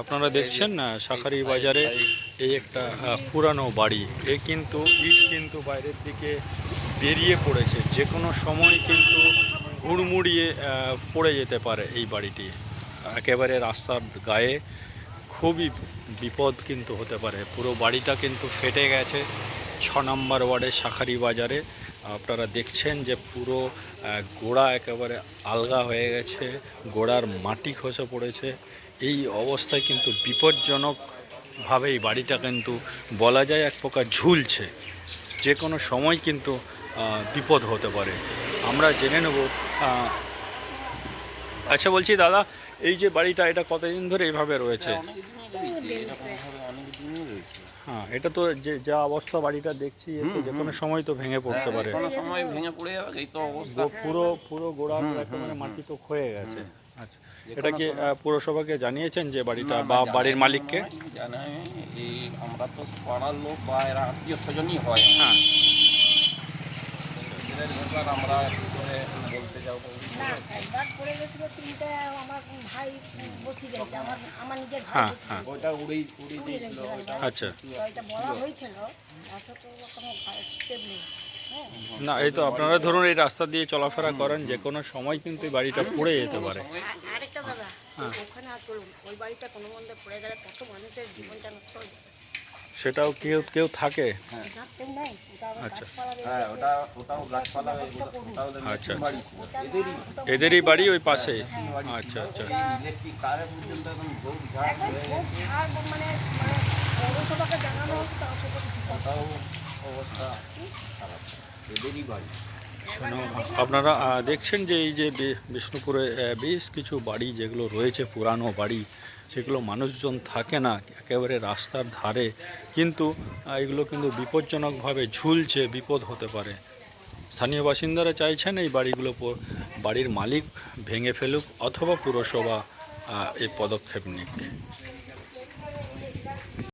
আপনারা দেখছেন না শাখারি বাজারে এই একটা পুরানো বাড়ি। এ কিন্তু ইট কিন্তু বাইরের দিকে বেরিয়ে পড়েছে। যে কোনো সময় কিন্তু হুড়মুড়িয়ে পড়ে যেতে পারে এই বাড়িটি। একেবারে রাস্তার গায়ে খুবই বিপদ কিন্তু হতে পারে। পুরো বাড়িটা কিন্তু ফেটে গেছে। ছ নম্বর ওয়ার্ডে শাখারি বাজারে। আপনারা দেখছেন যে পুরো গোড়া একেবারে আলগা হয়ে গেছে, গোড়ার মাটি খসে পড়েছে। এই অবস্থায় কিন্তু বিপজ্জনকভাবে এই বাড়িটা কিন্তু বলা যায় এক প্রকার ঝুলছে। যে কোনো সময় কিন্তু বিপদ হতে পারে। আমরা জেনে নেব আচ্ছা বলছি দাদা, এই যে বাড়িটা, এটা কতদিন ধরে এইভাবে রয়েছে? হ্যাঁ এটা তো যে যা অবস্থা বাড়িটা দেখছি এ তো যে কোনো সময় তো ভেঙে পড়তে পারে। কোনো সময় ভেঙে পড়ে যাবে এই তো অবস্থা। পুরো পুরো গোড়া একেবারে মাটি তো ক্ষয়ে গেছে। আচ্ছা এটা কি পুরসভাকে জানিয়েছেন যে বাড়িটা বা বাড়ির মালিককে? জানে এই আমরা তো পাড়ার লোক বা এরা আত্মীয় স্বজনই হয়। হ্যাঁ। ব্যাপার আমরা করে বলতে যাব। না একবার পড়ে গেছিল তিনটা আমার ভাই বসি গেছে আমার আমার নিজের ভাই বসি। গেছে। ওইটা উড়েই উড়িয়ে উড়িয়ে দিয়েছিল গেছে ওইটা। তো এটা বলা হয়েছিল এত কোনো স্টেপ নেই। না এই তো আপনারা ধরুন এই রাস্তা দিয়ে চলাফেরা করেন যে কোনো সময় কিন্তু এই বাড়িটা পড়ে যেতে পারে। আরেকটা দাদা হ্যাঁ। ওখানে আর ওই বাড়িটা কোনো মধ্যে পড়ে গেলে কত মানুষের জীবনটা নষ্ট হয়ে যাবে। সেটাও কেউ কেউ থাকে? আবার আচ্ছা। হ্যাঁ আচ্ছা। বাড়ি এদেরই বাড়ি। ওই পাশে? ছিল। আচ্ছা। আচ্ছা হয়ে মানে মানে এদেরই বাড়ি। আপনারা দেখছেন যে এই যে বিষ্ণুপুরে বেশ কিছু বাড়ি যেগুলো রয়েছে, পুরানো বাড়ি, সেগুলো মানুষজন থাকে না, একেবারে রাস্তার ধারে, কিন্তু এগুলো কিন্তু বিপজ্জনকভাবে ঝুলছে, বিপদ হতে পারে। স্থানীয় বাসিন্দারা চাইছেন এই বাড়িগুলো বাড়ির মালিক ভেঙে ফেলুক, অথবা পুরসভা এই পদক্ষেপ নিক।